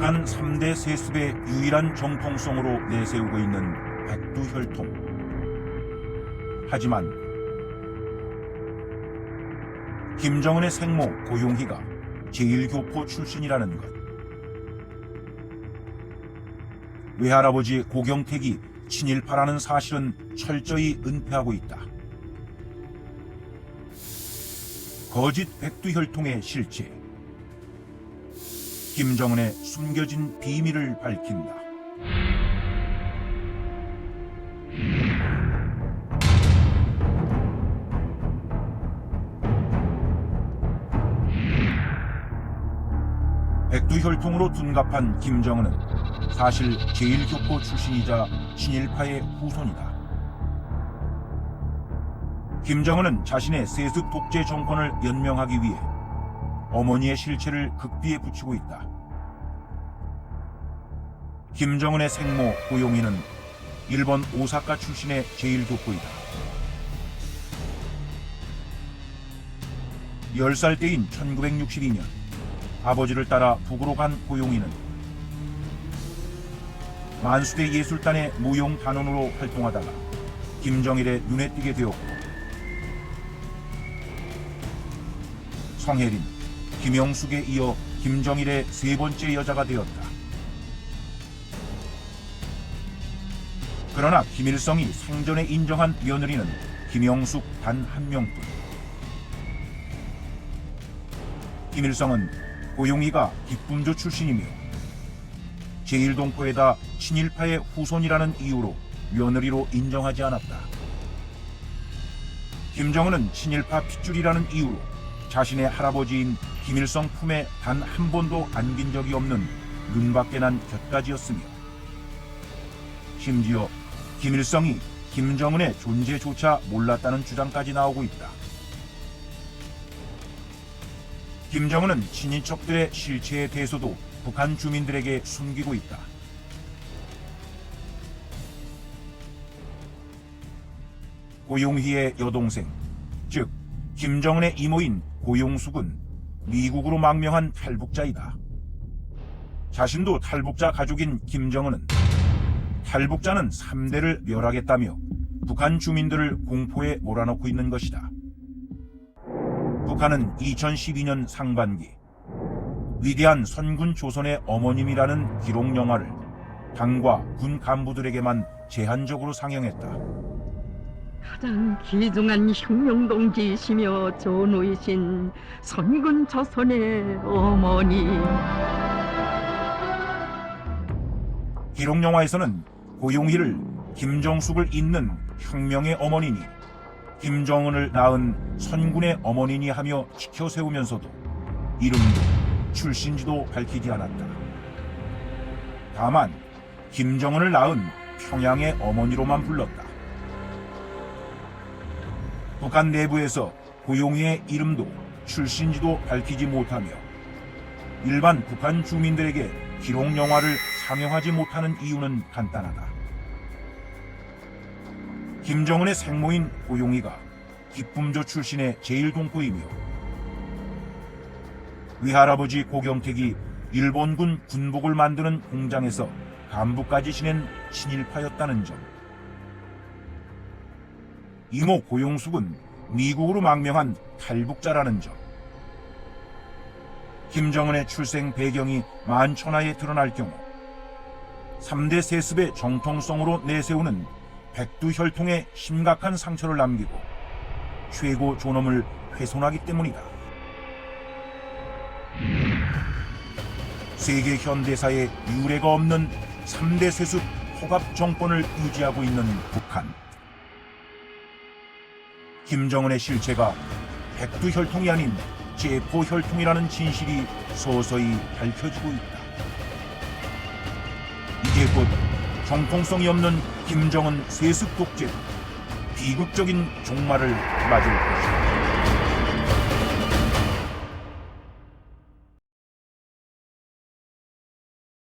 북한 3대 세습의 유일한 정통성으로 내세우고 있는 백두혈통. 하지만 김정은의 생모 고용희가 제1교포 출신이라는 것. 외할아버지 고경택이 친일파라는 사실은 철저히 은폐하고 있다. 거짓 백두혈통의 실체. 김정은의 숨겨진 비밀을 밝힌다. 백두혈통으로 둔갑한 김정은은 사실 제1교포 출신이자 친일파의 후손이다. 김정은은 자신의 세습 독재 정권을 연명하기 위해 어머니의 실체를 극비에 붙이고 있다. 김정은의 생모 고용희는 일본 오사카 출신의 제1교포이다. 10살 때인 1962년 아버지를 따라 북으로 간 고용희는 만수대 예술단의 무용 단원으로 활동하다가 김정일의 눈에 띄게 되었고 성혜린, 김영숙에 이어 김정일의 세 번째 여자가 되었다. 그러나 김일성이 생전에 인정한 며느리는 김영숙 단 한 명뿐. 김일성은 고용희가 기쁨조 출신이며 제1동포에다 친일파의 후손이라는 이유로 며느리로 인정하지 않았다. 김정은은 친일파 핏줄이라는 이유로 자신의 할아버지인 김일성 품에 단 한 번도 안긴 적이 없는 눈밖에 난 곁가지였으며 심지어 김일성이 김정은의 존재조차 몰랐다는 주장까지 나오고 있다. 김정은은 친인척들의 실체에 대해서도 북한 주민들에게 숨기고 있다. 고용희의 여동생, 즉 김정은의 이모인 고용숙은 미국으로 망명한 탈북자이다. 자신도 탈북자 가족인 김정은은 탈북자는 3대를 멸하겠다며 북한 주민들을 공포에 몰아넣고 있는 것이다. 북한은 2012년 상반기 위대한 선군 조선의 어머님이라는 기록 영화를 당과 군 간부들에게만 제한적으로 상영했다. 가장 귀중한 혁명동지이시며 전우이신 선군 조선의 어머니 기록 영화에서는 고용희를 김정숙을 잇는 혁명의 어머니니 김정은을 낳은 선군의 어머니니 하며 지켜 세우면서도 이름도 출신지도 밝히지 않았다. 다만 김정은을 낳은 평양의 어머니로만 불렀다. 북한 내부에서 고용희의 이름도 출신지도 밝히지 못하며 일반 북한 주민들에게 기록 영화를 상영하지 못하는 이유는 간단하다. 김정은의 생모인 고용희가 기쁨조 출신의 제1동포이며 위할아버지 고경택이 일본군 군복을 만드는 공장에서 간부까지 지낸 친일파였다는 점. 이모 고용숙은 미국으로 망명한 탈북자라는 점. 김정은의 출생 배경이 만천하에 드러날 경우 3대 세습의 정통성으로 내세우는 백두혈통에 심각한 상처를 남기고 최고 존엄을 훼손하기 때문이다. 세계 현대사에 유례가 없는 3대 세습 포갑 정권을 유지하고 있는 북한. 김정은의 실체가 백두혈통이 아닌 제포혈통이라는 진실이 서서히 밝혀지고 있다. 곧 정통성이 없는 김정은 세습 독재 비극적인 종말을 맞을 것이다.